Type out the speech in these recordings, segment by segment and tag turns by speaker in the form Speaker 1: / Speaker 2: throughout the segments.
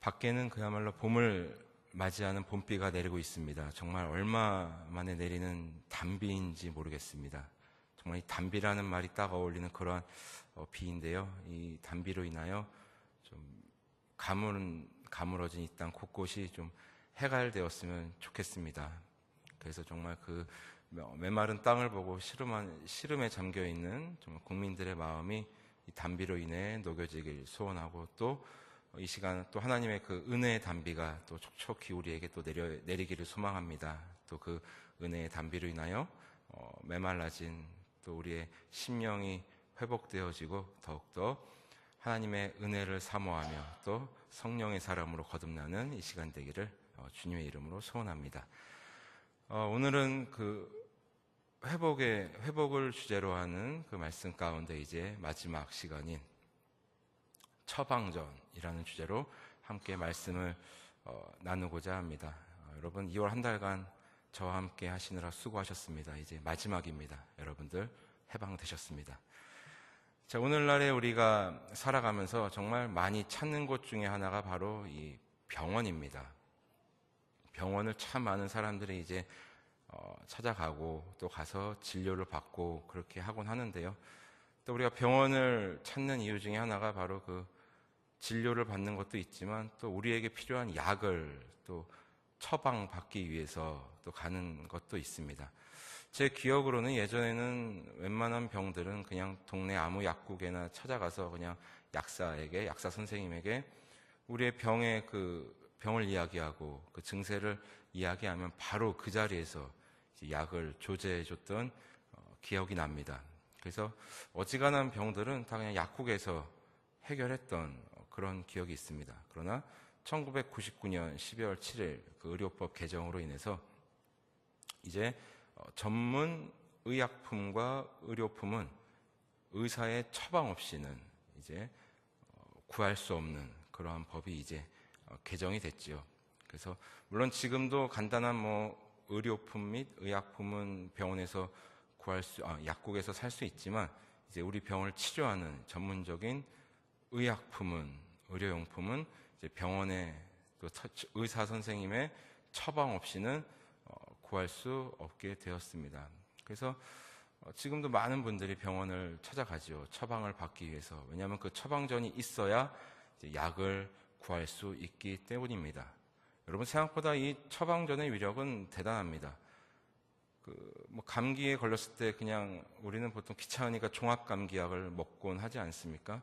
Speaker 1: 밖에는 그야말로 봄을 맞이하는 봄비가 내리고 있습니다. 정말 얼마 만에 내리는 단비인지 모르겠습니다. 정말 이 단비라는 말이 딱 어울리는 그런 어, 비인데요. 이 단비로 인하여 좀 가물, 가물어진 이 땅 곳곳이 좀 해갈되었으면 좋겠습니다. 그래서 정말 그 메마른 땅을 보고 시름한, 시름에 잠겨 있는 정말 국민들의 마음이 이 단비로 인해 녹여지길 소원하고 또 이 시간 또 하나님의 그 은혜의 단비가 또 촉촉히 우리에게 또 내려, 내리기를 소망합니다. 또 그 은혜의 단비로 인하여 어, 메말라진 또 우리의 심령이 회복되어지고 더욱더 하나님의 은혜를 사모하며 또 성령의 사람으로 거듭나는 이 시간 되기를 어, 주님의 이름으로 소원합니다. 어, 오늘은 그 회복의 회복을 주제로 하는 그 말씀 가운데 이제 마지막 시간인 처방전이라는 주제로 함께 말씀을 어, 나누고자 합니다. 어, 여러분 2월 한 달간 저와 함께 하시느라 수고하셨습니다. 이제 마지막입니다. 여러분들 해방되셨습니다. 자, 오늘날에 우리가 살아가면서 정말 많이 찾는 곳 중에 하나가 바로 이 병원입니다. 병원을 참 많은 사람들이 이제 어, 찾아가고 또 가서 진료를 받고 그렇게 하곤 하는데요. 또 우리가 병원을 찾는 이유 중에 하나가 바로 그 진료를 받는 것도 있지만 또 우리에게 필요한 약을 또 처방받기 위해서 또 가는 것도 있습니다. 제 기억으로는 예전에는 웬만한 병들은 그냥 동네 아무 약국에나 찾아가서 그냥 약사에게, 약사 선생님에게 우리의 병의 그 병을 이야기하고 그 증세를 이야기하면 바로 그 자리에서 약을 조제해 줬던 어, 기억이 납니다. 그래서 어지간한 병들은 다 그냥 약국에서 해결했던 그런 기억이 있습니다. 그러나 1999년 12월 7일 그 의료법 개정으로 인해서 이제 어, 전문 의약품과 의료품은 의사의 처방 없이는 이제 어, 구할 수 없는 그러한 법이 이제 어, 개정이 됐지요. 그래서 물론 지금도 간단한 뭐 의료품 및 의약품은 병원에서 구할 수, 아, 약국에서 살 수 있지만 이제 우리 병을 치료하는 전문적인 의약품은 의료용품은 병원에 또 의사 선생님의 처방 없이는 어, 구할 수 없게 되었습니다. 그래서 어, 지금도 많은 분들이 병원을 찾아가죠. 처방을 받기 위해서. 왜냐하면 그 처방전이 있어야 약을 구할 수 있기 때문입니다. 여러분 생각보다 이 처방전의 위력은 대단합니다. 그 뭐 감기에 걸렸을 때 그냥 우리는 보통 귀찮으니까 종합 감기약을 먹곤 하지 않습니까?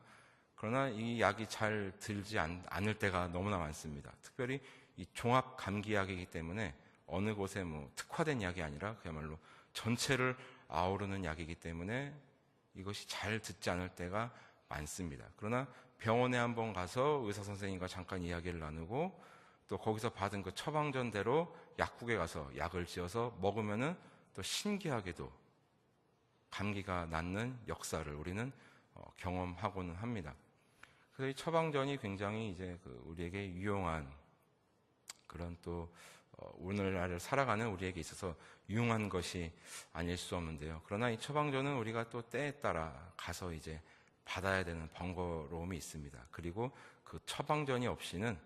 Speaker 1: 그러나 이 약이 잘 들지 않, 을 때가 너무나 많습니다. 특별히 이 종합 감기약이기 때문에 어느 곳에 뭐 특화된 약이 아니라 그야말로 전체를 아우르는 약이기 때문에 이것이 잘 듣지 않을 때가 많습니다. 그러나 병원에 한번 가서 의사 선생님과 잠깐 이야기를 나누고 또 거기서 받은 그 처방전대로 약국에 가서 약을 지어서 먹으면은 또 신기하게도 감기가 낫는 역사를 우리는 어, 경험하고는 합니다. 그래서 이 처방전이 굉장히 이제 그 우리에게 유용한 그런 또 어, 오늘날을 살아가는 우리에게 있어서 유용한 것이 아닐 수 없는데요. 그러나 이 처방전은 우리가 또 때에 따라 가서 이제 받아야 되는 번거로움이 있습니다. 그리고 그 처방전이 없이는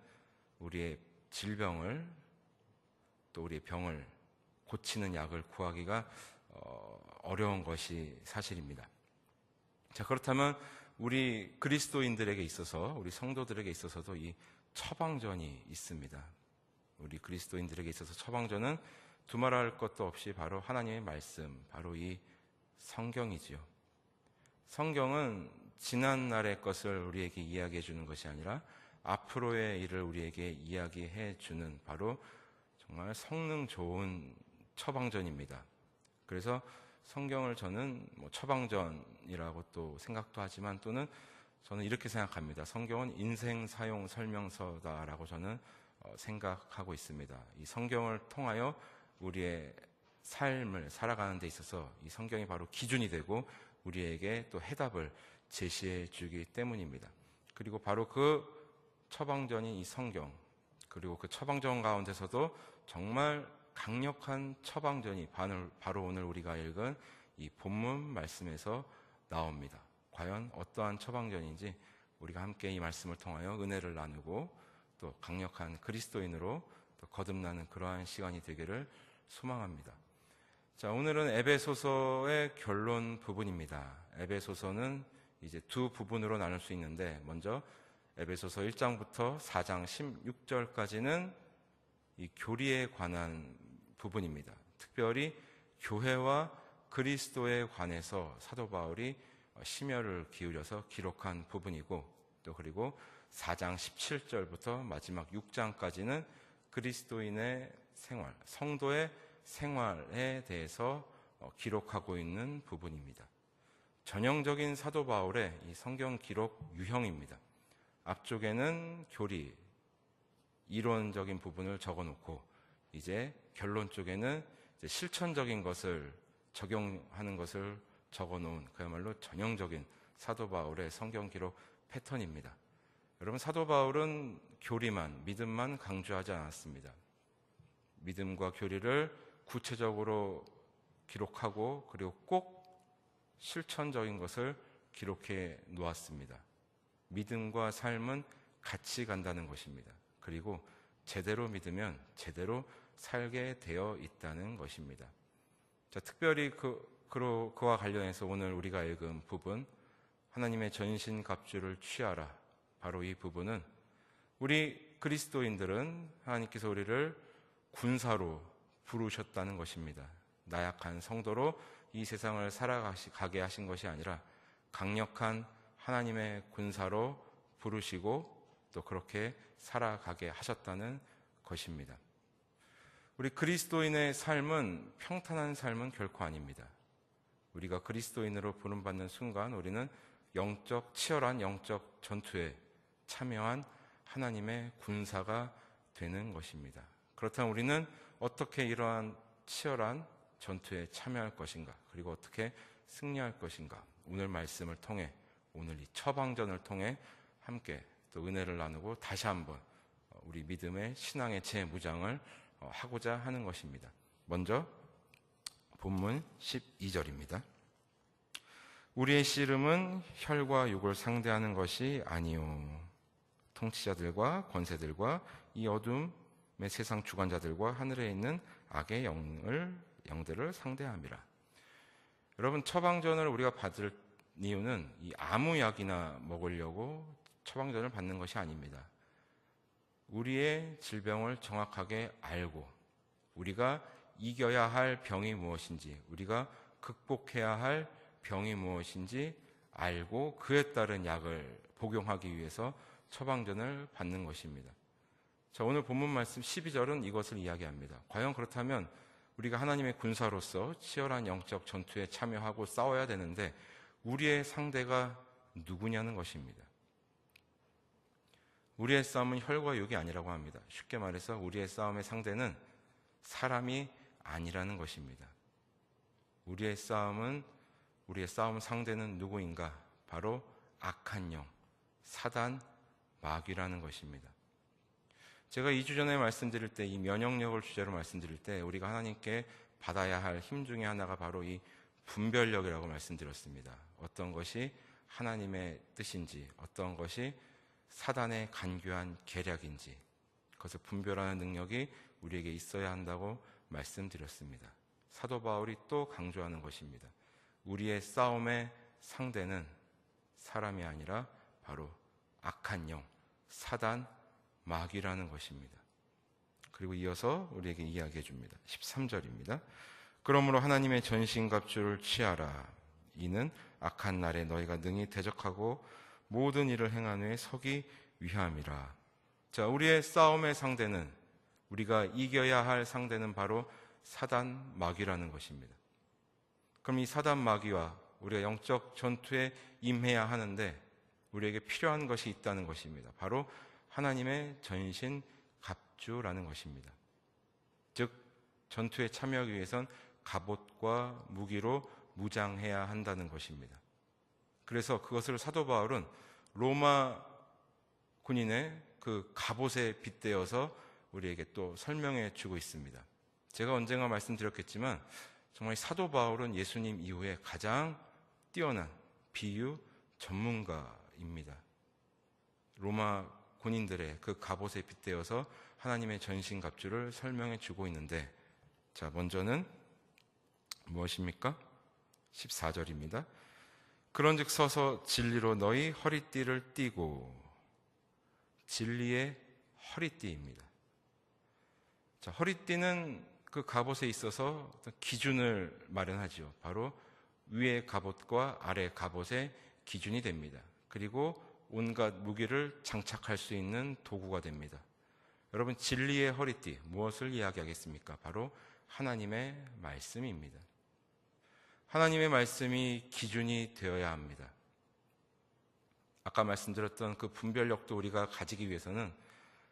Speaker 1: 우리의 질병을 또 우리의 병을 고치는 약을 구하기가 어, 어려운 것이 사실입니다. 자, 그렇다면 우리 그리스도인들에게 있어서, 우리 성도들에게 있어서도 이 처방전이 있습니다. 우리 그리스도인들에게 있어서 처방전은 두말할 것도 없이 바로 하나님의 말씀, 바로 이 성경이지요. 성경은 지난 날의 것을 우리에게 이야기해 주는 것이 아니라 앞으로의 일을 우리에게 이야기해 주는 바로 정말 성능 좋은 처방전입니다. 그래서 성경을 저는 뭐 처방전이라고 또 생각도 하지만 또는 저는 이렇게 생각합니다. 성경은 인생 사용 설명서다라고 저는 어, 생각하고 있습니다. 이 성경을 통하여 우리의 삶을 살아가는 데 있어서 이 성경이 바로 기준이 되고 우리에게 또 해답을 제시해 주기 때문입니다. 그리고 바로 그 처방전인 이 성경, 그리고 그 처방전 가운데서도 정말 강력한 처방전이 바로 오늘 우리가 읽은 이 본문 말씀에서 나옵니다. 과연 어떠한 처방전인지 우리가 함께 이 말씀을 통하여 은혜를 나누고 또 강력한 그리스도인으로 또 거듭나는 그러한 시간이 되기를 소망합니다. 자, 오늘은 에베소서의 결론 부분입니다. 에베소서는 이제 두 부분으로 나눌 수 있는데 먼저 에베소서 1장부터 4장 16절까지는 이 교리에 관한 부분입니다. 특별히 교회와 그리스도에 관해서 사도 바울이 심혈을 기울여서 기록한 부분이고 또 그리고 4장 17절부터 마지막 6장까지는 그리스도인의 생활, 성도의 생활에 대해서 어, 기록하고 있는 부분입니다. 전형적인 사도 바울의 이 성경 기록 유형입니다. 앞쪽에는 교리, 이론적인 부분을 적어 놓고 이제 결론 쪽에는 이제 실천적인 것을 적용하는 것을 적어 놓은 그야말로 전형적인 사도 바울의 성경 기록 패턴입니다. 여러분 사도 바울은 교리만 믿음만 강조하지 않았습니다. 믿음과 교리를 구체적으로 기록하고 그리고 꼭 실천적인 것을 기록해 놓았습니다. 믿음과 삶은 같이 간다는 것입니다. 그리고 제대로 믿으면 제대로 살게 되어 있다는 것입니다. 자, 특별히 그, 그, 그와 관련해서 오늘 우리가 읽은 부분, 하나님의 전신 갑주를 취하라. 바로 이 부분은 우리 그리스도인들은 하나님께서 우리를 군사로 부르셨다는 것입니다. 나약한 성도로 이 세상을 살아가게 하신 것이 아니라 강력한 하나님의 군사로 부르시고 또 그렇게 살아가게 하셨다는 것입니다. 우리 그리스도인의 삶은 평탄한 삶은 결코 아닙니다. 우리가 그리스도인으로 부름받는 순간 우리는 영적, 치열한 영적 전투에 참여한 하나님의 군사가 되는 것입니다. 그렇다면 우리는 어떻게 이러한 치열한 전투에 참여할 것인가? 그리고 어떻게 승리할 것인가? 오늘 말씀을 통해 오늘 이 처방전을 통해 함께 또 은혜를 나누고 다시 한번 우리 믿음의 신앙의 재무장을 하고자 하는 것입니다. 먼저 본문 12절입니다. 우리의 씨름은 혈과 육을 상대하는 것이 아니요 통치자들과 권세들과 이 어둠의 세상 주관자들과 하늘에 있는 악의 영을 영들을 상대함이라. 여러분 처방전을 우리가 받을 이유는 이 아무 약이나 먹으려고 처방전을 받는 것이 아닙니다. 우리의 질병을 정확하게 알고 우리가 이겨야 할 병이 무엇인지 우리가 극복해야 할 병이 무엇인지 알고 그에 따른 약을 복용하기 위해서 처방전을 받는 것입니다. 자, 오늘 본문 말씀 12절은 이것을 이야기합니다. 과연 그렇다면 우리가 하나님의 군사로서 치열한 영적 전투에 참여하고 싸워야 되는데 우리의 상대가 누구냐는 것입니다. 우리의 싸움은 혈과 육이 아니라고 합니다. 쉽게 말해서 우리의 싸움의 상대는 사람이 아니라는 것입니다. 우리의 싸움은 우리의 싸움 상대는 누구인가? 바로 악한 영, 사단, 마귀라는 것입니다. 제가 2주 전에 말씀드릴 때 이 면역력을 주제로 말씀드릴 때 우리가 하나님께 받아야 할 힘 중에 하나가 바로 이 분별력이라고 말씀드렸습니다. 어떤 것이 하나님의 뜻인지, 어떤 것이 사단의 간교한 계략인지, 그것을 분별하는 능력이 우리에게 있어야 한다고 말씀드렸습니다. 사도 바울이 또 강조하는 것입니다. 우리의 싸움의 상대는 사람이 아니라 바로 악한 영, 사단, 마귀라는 것입니다. 그리고 이어서 우리에게 이야기해 줍니다. 13절입니다. 그러므로 하나님의 전신갑주를 취하라. 이는 악한 날에 너희가 능히 대적하고 모든 일을 행한 후에 서기 위함이라. 자, 우리의 싸움의 상대는 우리가 이겨야 할 상대는 바로 사단 마귀라는 것입니다. 그럼 이 사단 마귀와 우리가 영적 전투에 임해야 하는데 우리에게 필요한 것이 있다는 것입니다. 바로 하나님의 전신 갑주라는 것입니다. 즉 전투에 참여하기 위해선 갑옷과 무기로 무장해야 한다는 것입니다. 그래서 그것을 사도 바울은 로마 군인의 그 갑옷에 빗대어서 우리에게 또 설명해 주고 있습니다. 제가 언젠가 말씀드렸겠지만 정말 사도 바울은 예수님 이후에 가장 뛰어난 비유 전문가입니다. 로마 군인들의 그 갑옷에 빗대어서 하나님의 전신 갑주를 설명해 주고 있는데 자, 먼저는 무엇입니까? 14절입니다. 그런즉 서서 진리로 너희 허리띠를 띠고 진리의 허리띠입니다. 자, 허리띠는 그 갑옷에 있어서 기준을 마련하죠. 바로 위의 갑옷과 아래 갑옷의 기준이 됩니다. 그리고 온갖 무기를 장착할 수 있는 도구가 됩니다. 여러분, 진리의 허리띠, 무엇을 이야기하겠습니까? 바로 하나님의 말씀입니다. 하나님의 말씀이 기준이 되어야 합니다. 아까 말씀드렸던 그 분별력도 우리가 가지기 위해서는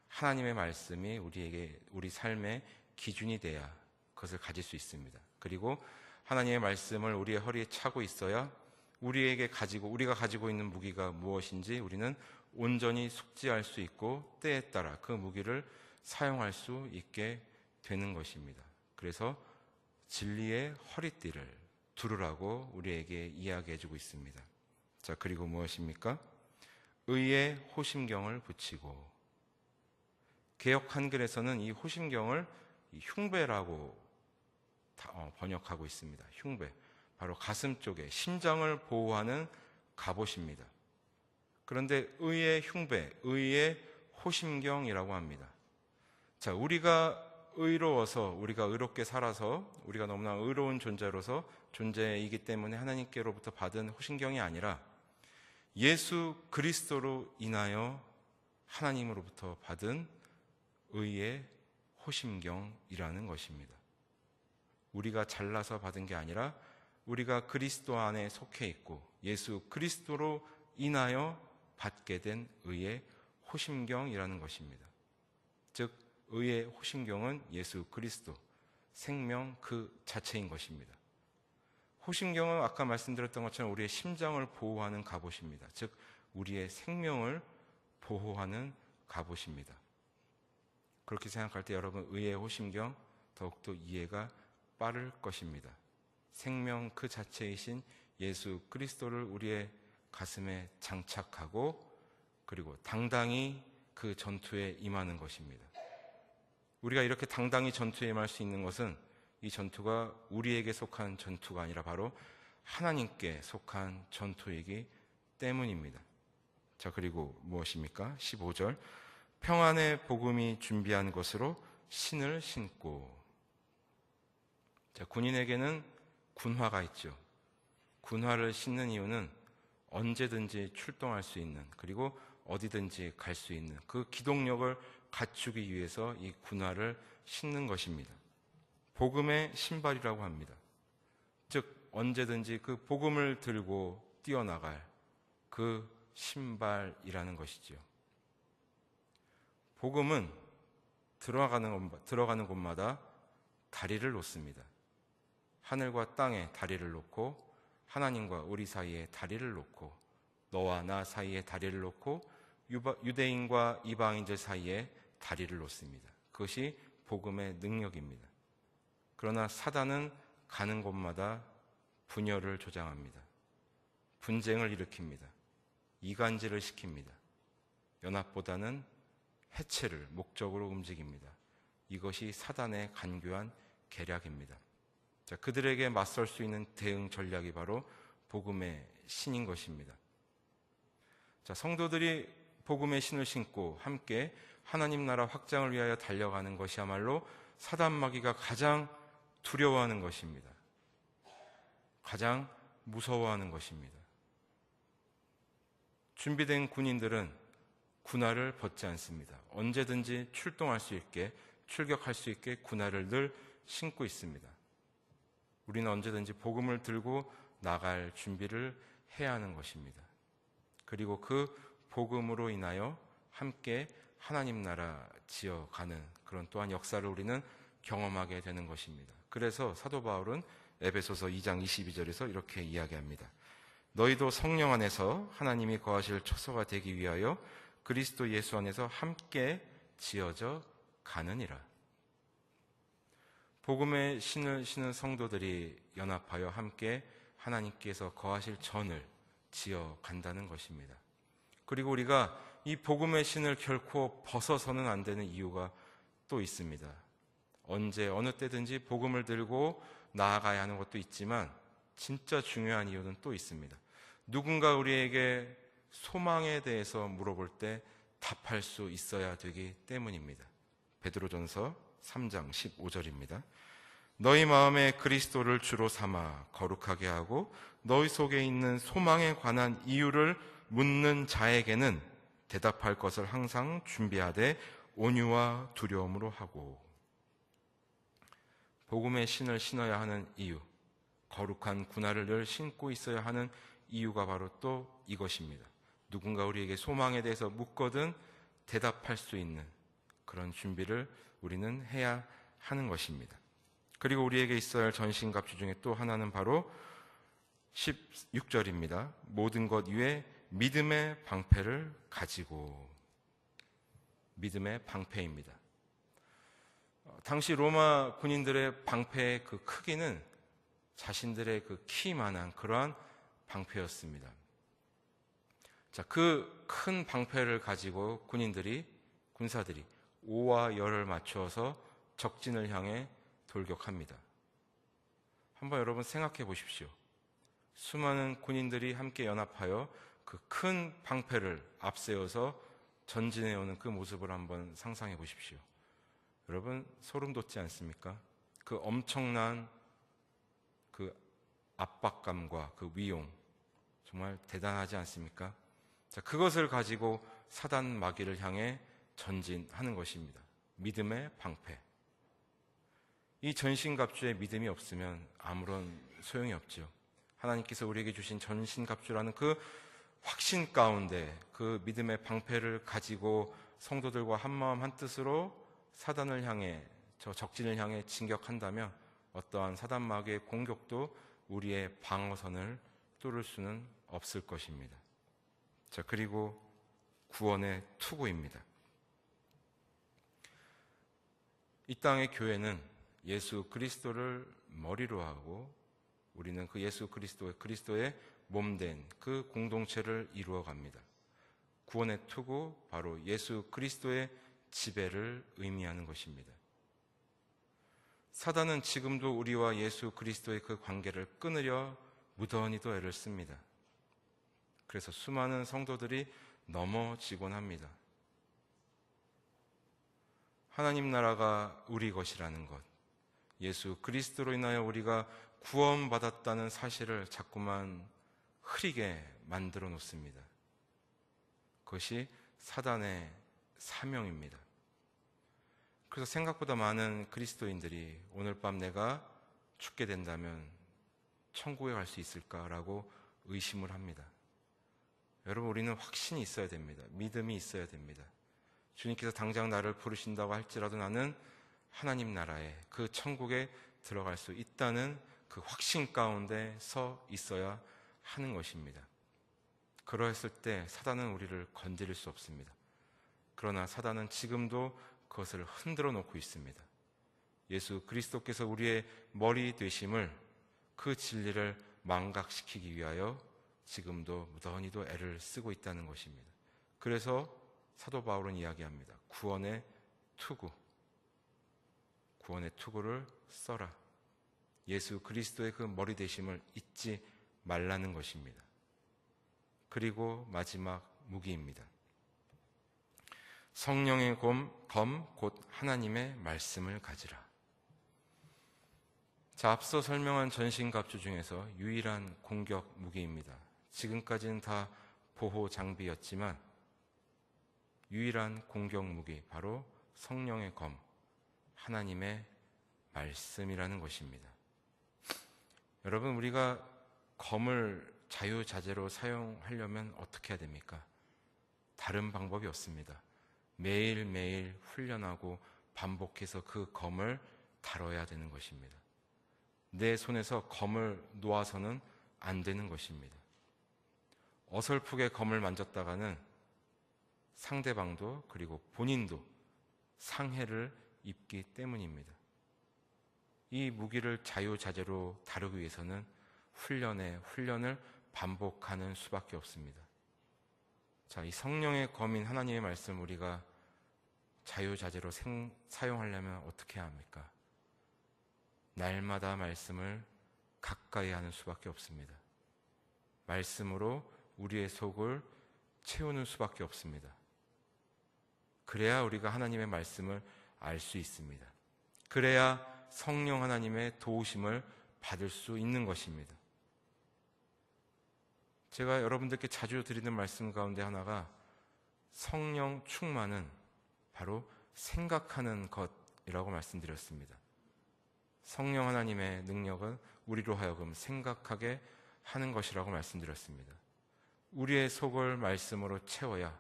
Speaker 1: 하나님의 말씀이 우리에게 우리 삶의 기준이 돼야 그것을 가질 수 있습니다. 그리고 하나님의 말씀을 우리의 허리에 차고 있어야 우리에게 가지고 우리가 가지고 있는 무기가 무엇인지 우리는 온전히 숙지할 수 있고 때에 따라 그 무기를 사용할 수 있게 되는 것입니다. 그래서 진리의 허리띠를 두르라고 우리에게 이야기해 주고 있습니다. 자, 그리고 무엇입니까? 의의 호심경을 붙이고 개혁 한글에서는 이 호심경을 흉배라고 어, 번역하고 있습니다. 흉배. 바로 가슴 쪽에 심장을 보호하는 갑옷입니다. 그런데 의의 흉배, 의의 호심경이라고 합니다. 자, 우리가 의로워서, 우리가 의롭게 살아서, 우리가 너무나 의로운 존재로서 존재이기 때문에 하나님께로부터 받은 호심경이 아니라 예수 그리스도로 인하여 하나님으로부터 받은 의의 호심경이라는 것입니다. 우리가 잘나서 받은 게 아니라 우리가 그리스도 안에 속해 있고 예수 그리스도로 인하여 받게 된 의의 호심경이라는 것입니다. 즉, 의의 호심경은 예수 그리스도, 생명 그 자체인 것입니다. 호심경은 아까 말씀드렸던 것처럼 우리의 심장을 보호하는 갑옷입니다. 즉, 우리의 생명을 보호하는 갑옷입니다. 그렇게 생각할 때 여러분 의의 호심경 더욱더 이해가 빠를 것입니다. 생명 그 자체이신 예수 그리스도를 우리의 가슴에 장착하고 그리고 당당히 그 전투에 임하는 것입니다. 우리가 이렇게 당당히 전투에 임할 수 있는 것은 이 전투가 우리에게 속한 전투가 아니라 바로 하나님께 속한 전투이기 때문입니다. 자, 그리고 무엇입니까? 15절. 평안의 복음이 준비한 것으로 신을 신고. 자, 군인에게는 군화가 있죠. 군화를 신는 이유는 언제든지 출동할 수 있는, 그리고 어디든지 갈 수 있는 그 기동력을 갖추기 위해서 이 군화를 신는 것입니다. 복음의 신발이라고 합니다. 즉, 언제든지 그 복음을 들고 뛰어나갈 그 신발이라는 것이지요. 복음은 들어가는, 곳, 들어가는 곳마다 다리를 놓습니다. 하늘과 땅에 다리를 놓고 하나님과 우리 사이에 다리를 놓고 너와 나 사이에 다리를 놓고 유대인과 이방인들 사이에 다리를 놓습니다. 그것이 복음의 능력입니다. 그러나 사단은 가는 곳마다 분열을 조장합니다. 분쟁을 일으킵니다. 이간질을 시킵니다. 연합보다는 해체를 목적으로 움직입니다. 이것이 사단의 간교한 계략입니다. 자, 그들에게 맞설 수 있는 대응 전략이 바로 복음의 신인 것입니다. 자, 성도들이 복음의 신을 신고 함께 하나님 나라 확장을 위하여 달려가는 것이야말로 사단 마귀가 가장 두려워하는 것입니다. 가장 무서워하는 것입니다. 준비된 군인들은 군화를 벗지 않습니다. 언제든지 출동할 수 있게, 출격할 수 있게 군화를 늘 신고 있습니다. 우리는 언제든지 복음을 들고 나갈 준비를 해야 하는 것입니다. 그리고 그 복음으로 인하여 함께 하나님 나라 지어가는 그런 또한 역사를 우리는 경험하게 되는 것입니다. 그래서 사도 바울은 에베소서 2장 22절에서 이렇게 이야기합니다. 너희도 성령 안에서 하나님이 거하실 처소가 되기 위하여 그리스도 예수 안에서 함께 지어져 가느니라. 복음의 신을 신은 성도들이 연합하여 함께 하나님께서 거하실 전을 지어 간다는 것입니다. 그리고 우리가 이 복음의 신을 결코 벗어서는 안 되는 이유가 또 있습니다. 언제 어느 때든지 복음을 들고 나아가야 하는 것도 있지만 진짜 중요한 이유는 또 있습니다. 누군가 우리에게 소망에 대해서 물어볼 때 답할 수 있어야 되기 때문입니다. 베드로전서 3장 15절입니다. 너희 마음에 그리스도를 주로 삼아 거룩하게 하고 너희 속에 있는 소망에 관한 이유를 묻는 자에게는 대답할 것을 항상 준비하되 온유와 두려움으로 하고 복음의 신을 신어야 하는 이유, 거룩한 군화를 늘 신고 있어야 하는 이유가 바로 또 이것입니다. 누군가 우리에게 소망에 대해서 묻거든 대답할 수 있는 그런 준비를 우리는 해야 하는 것입니다. 그리고 우리에게 있어야 할 전신갑주 중에 또 하나는 바로 16절입니다. 모든 것 위에 믿음의 방패를 가지고 믿음의 방패입니다. 어, 당시 로마 군인들의 방패의 그 크기는 자신들의 그 키만한 그러한 방패였습니다. 자, 그 큰 방패를 가지고 군인들이, 군사들이 오와 열을 맞추어서 적진을 향해 돌격합니다. 한번 여러분 생각해 보십시오. 수많은 군인들이 함께 연합하여 그 큰 방패를 앞세워서 전진해 오는 그 모습을 한번 상상해 보십시오. 여러분 소름 돋지 않습니까? 그 엄청난 그 압박감과 그 위용 정말 대단하지 않습니까? 자, 그것을 가지고 사단 마귀를 향해 전진하는 것입니다. 믿음의 방패. 이 전신갑주에 믿음이 없으면 아무런 소용이 없죠. 하나님께서 우리에게 주신 전신갑주라는 그 확신 가운데 그 믿음의 방패를 가지고 성도들과 한마음 한뜻으로 사단을 향해 저 적진을 향해 진격한다면 어떠한 사단 마귀의 공격도 우리의 방어선을 뚫을 수는 없을 것입니다. 자, 그리고 구원의 투구입니다. 이 땅의 교회는 예수 그리스도를 머리로 하고 우리는 그 예수 그리스도의 그리스도의 몸된 그 공동체를 이루어 갑니다. 구원의 투구 바로 예수 그리스도의 지배를 의미하는 것입니다. 사단은 지금도 우리와 예수 그리스도의 그 관계를 끊으려 무던히도 애를 씁니다. 그래서 수많은 성도들이 넘어지곤 합니다. 하나님 나라가 우리 것이라는 것, 예수 그리스도로 인하여 우리가 구원받았다는 사실을 자꾸만 흐리게 만들어 놓습니다. 그것이 사단의 사명입니다. 그래서 생각보다 많은 그리스도인들이 오늘 밤 내가 죽게 된다면 천국에 갈 수 있을까라고 의심을 합니다. 여러분, 우리는 확신이 있어야 됩니다. 믿음이 있어야 됩니다. 주님께서 당장 나를 부르신다고 할지라도 나는 하나님 나라에 그 천국에 들어갈 수 있다는 그 확신 가운데 서 있어야 하는 것입니다. 그러했을 때 사단은 우리를 건드릴 수 없습니다. 그러나 사단은 지금도 그것을 흔들어 놓고 있습니다. 예수 그리스도께서 우리의 머리 되심을 그 진리를 망각시키기 위하여 지금도 무던히도 애를 쓰고 있다는 것입니다. 그래서 사도 바울은 이야기합니다. 구원의 투구. 구원의 투구를 써라. 예수 그리스도의 그 머리 되심을 잊지 말라는 것입니다. 그리고 마지막 무기입니다. 성령의 검, 검, 곧 하나님의 말씀을 가지라. 자, 앞서 설명한 전신갑주 중에서 유일한 공격 무기입니다. 지금까지는 다 보호 장비였지만 유일한 공격 무기, 바로 성령의 검, 하나님의 말씀이라는 것입니다. 여러분, 우리가 검을 자유자재로 사용하려면 어떻게 해야 됩니까? 다른 방법이 없습니다. 매일매일 훈련하고 반복해서 그 검을 다뤄야 되는 것입니다. 내 손에서 검을 놓아서는 안 되는 것입니다. 어설프게 검을 만졌다가는 상대방도 그리고 본인도 상해를 입기 때문입니다. 이 무기를 자유자재로 다루기 위해서는 훈련에 훈련을 반복하는 수밖에 없습니다. 자, 이 성령의 검인 하나님의 말씀 우리가 자유자재로 생, 사용하려면 어떻게 해야 합니까? 날마다 말씀을 가까이 하는 수밖에 없습니다. 말씀으로 우리의 속을 채우는 수밖에 없습니다. 그래야 우리가 하나님의 말씀을 알 수 있습니다. 그래야 성령 하나님의 도우심을 받을 수 있는 것입니다. 제가 여러분들께 자주 드리는 말씀 가운데 하나가 성령 충만은 바로 생각하는 것이라고 말씀드렸습니다. 성령 하나님의 능력은 우리로 하여금 생각하게 하는 것이라고 말씀드렸습니다. 우리의 속을 말씀으로 채워야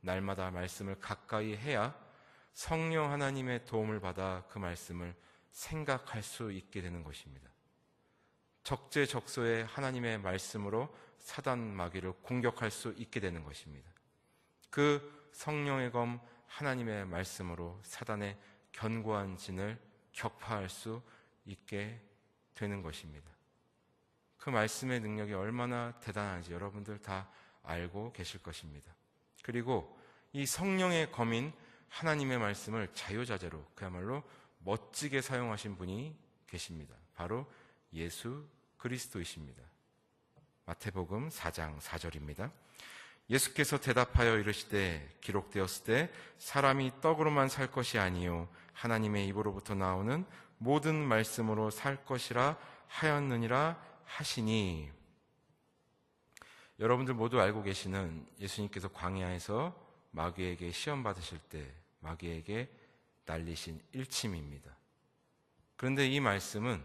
Speaker 1: 날마다 말씀을 가까이 해야 성령 하나님의 도움을 받아 그 말씀을 생각할 수 있게 되는 것입니다. 적재적소에 하나님의 말씀으로 사단 마귀를 공격할 수 있게 되는 것입니다. 그 성령의 검 하나님의 말씀으로 사단의 견고한 진을 격파할 수 있게 되는 것입니다. 그 말씀의 능력이 얼마나 대단한지 여러분들 다 알고 계실 것입니다. 그리고 이 성령의 검인 하나님의 말씀을 자유자재로 그야말로 멋지게 사용하신 분이 계십니다. 바로 예수 그리스도이십니다. 마태복음 4장 4절입니다. 예수께서 대답하여 이르시되 기록되었을 때 사람이 떡으로만 살 것이 아니요 하나님의 입으로부터 나오는 모든 말씀으로 살 것이라 하였느니라 하시니 여러분들 모두 알고 계시는 예수님께서 광야에서 마귀에게 시험 받으실 때 마귀에게 날리신 일침입니다. 그런데 이 말씀은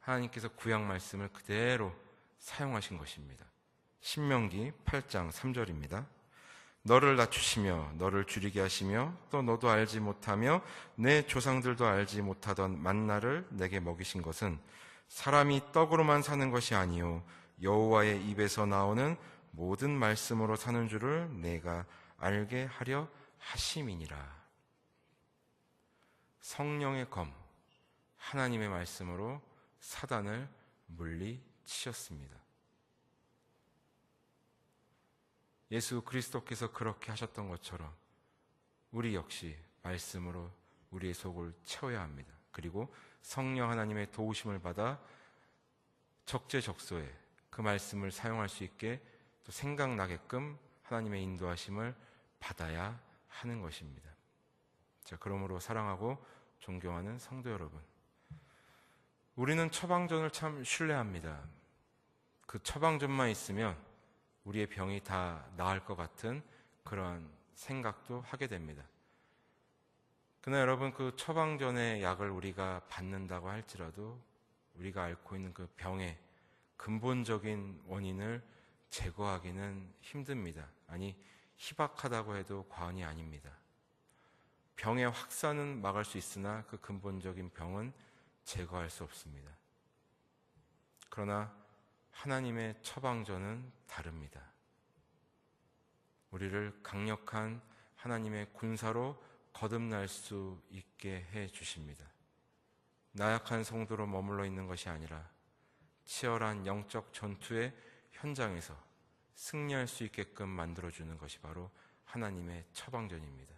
Speaker 1: 하나님께서 구약 말씀을 그대로 사용하신 것입니다. 신명기 8장 3절입니다. 너를 낮추시며 너를 줄이게 하시며 또 너도 알지 못하며 내 조상들도 알지 못하던 만나를 내게 먹이신 것은 사람이 떡으로만 사는 것이 아니요 여호와의 입에서 나오는 모든 말씀으로 사는 줄을 내가 알게 하려 하심이니라. 성령의 검 하나님의 말씀으로 사단을 물리치셨습니다. 예수 그리스도께서 그렇게 하셨던 것처럼 우리 역시 말씀으로 우리의 속을 채워야 합니다. 그리고 성령 하나님의 도우심을 받아 적재적소에 그 말씀을 사용할 수 있게 또 생각나게끔 하나님의 인도하심을 받아야 하는 것입니다. 자, 그러므로 사랑하고 존경하는 성도 여러분. 우리는 처방전을 참 신뢰합니다. 그 처방전만 있으면 우리의 병이 다 나을 것 같은 그런 생각도 하게 됩니다. 그러나 여러분 그 처방전의 약을 우리가 받는다고 할지라도 우리가 앓고 있는 그 병의 근본적인 원인을 제거하기는 힘듭니다. 아니 희박하다고 해도 과언이 아닙니다. 병의 확산은 막을 수 있으나 그 근본적인 병은 제거할 수 없습니다. 그러나 하나님의 처방전은 다릅니다. 우리를 강력한 하나님의 군사로 거듭날 수 있게 해 주십니다. 나약한 성도로 머물러 있는 것이 아니라 치열한 영적 전투의 현장에서 승리할 수 있게끔 만들어주는 것이 바로 하나님의 처방전입니다.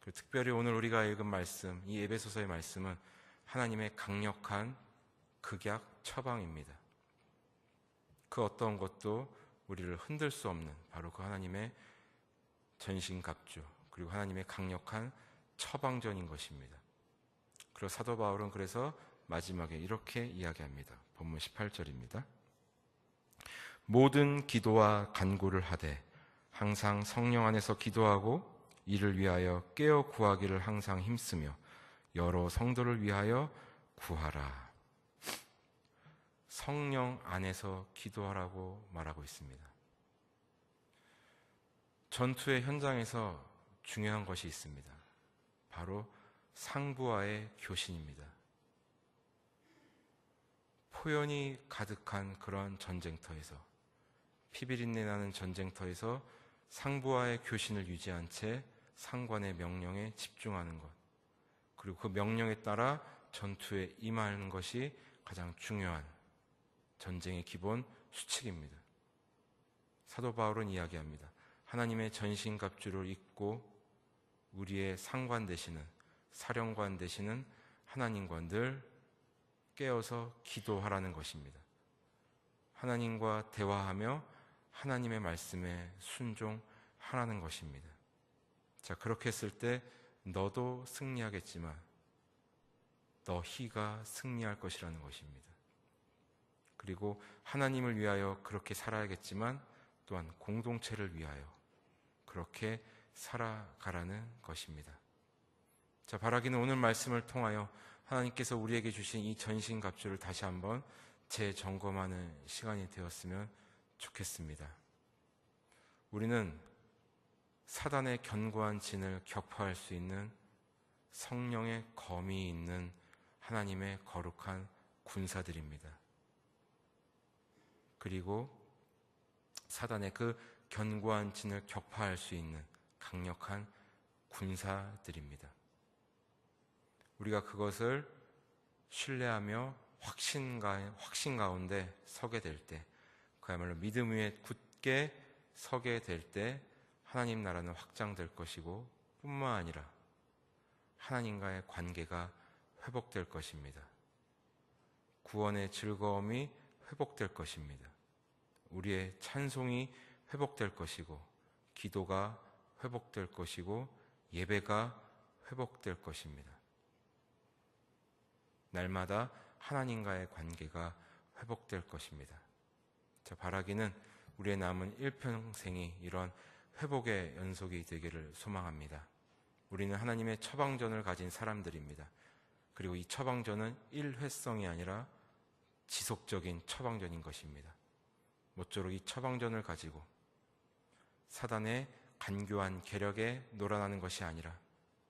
Speaker 1: 그 특별히 오늘 우리가 읽은 말씀, 이 에베소서의 말씀은 하나님의 강력한 극약 처방입니다. 그 어떤 것도 우리를 흔들 수 없는 바로 그 하나님의 전신갑주 그리고 하나님의 강력한 처방전인 것입니다. 그리고 사도 바울은 그래서 마지막에 이렇게 이야기합니다. 본문 18절입니다. 모든 기도와 간구를 하되 항상 성령 안에서 기도하고 이를 위하여 깨어 구하기를 항상 힘쓰며 여러 성도를 위하여 구하라. 성령 안에서 기도하라고 말하고 있습니다. 전투의 현장에서 중요한 것이 있습니다. 바로 상부와의 교신입니다. 포연이 가득한 그런 전쟁터에서 피비린내 나는 전쟁터에서 상부와의 교신을 유지한 채 상관의 명령에 집중하는 것 그리고 그 명령에 따라 전투에 임하는 것이 가장 중요한 전쟁의 기본 수칙입니다. 사도 바울은 이야기합니다. 하나님의 전신갑주를 입고 우리의 상관 되시는 사령관 되시는 하나님과 늘 깨어서 기도하라는 것입니다. 하나님과 대화하며 하나님의 말씀에 순종하라는 것입니다. 자, 그렇게 했을 때 너도 승리하겠지만 너희가 승리할 것이라는 것입니다. 그리고 하나님을 위하여 그렇게 살아야겠지만 또한 공동체를 위하여 그렇게 살아가라는 것입니다. 자, 바라기는 오늘 말씀을 통하여 하나님께서 우리에게 주신 이 전신갑주를 다시 한번 재점검하는 시간이 되었으면 좋겠습니다. 우리는 사단의 견고한 진을 격파할 수 있는 성령의 검이 있는 하나님의 거룩한 군사들입니다. 그리고 사단의 그 견고한 진을 격파할 수 있는 강력한 군사들입니다. 우리가 그것을 신뢰하며 확신, 가, 확신 가운데 서게 될 때, 그야말로 믿음 위에 굳게 서게 될 때, 하나님 나라는 확장될 것이고, 뿐만 아니라 하나님과의 관계가 회복될 것입니다. 구원의 즐거움이 회복될 것입니다. 우리의 찬송이 회복될 것이고, 기도가 회복될 것이고, 예배가 회복될 것입니다. 날마다 하나님과의 관계가 회복될 것입니다. 자, 바라기는 우리의 남은 일평생이 이런 회복의 연속이 되기를 소망합니다. 우리는 하나님의 처방전을 가진 사람들입니다. 그리고 이 처방전은 일회성이 아니라 지속적인 처방전인 것입니다. 모쪼록 이 처방전을 가지고 사단의 간교한 계력에 놀아나는 것이 아니라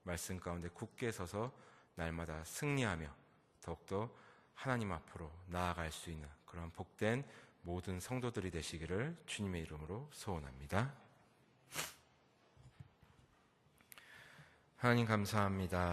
Speaker 1: 말씀 가운데 굳게 서서 날마다 승리하며 더욱더 하나님 앞으로 나아갈 수 있는 그런 복된 모든 성도들이 되시기를 주님의 이름으로 소원합니다. 하나님 감사합니다.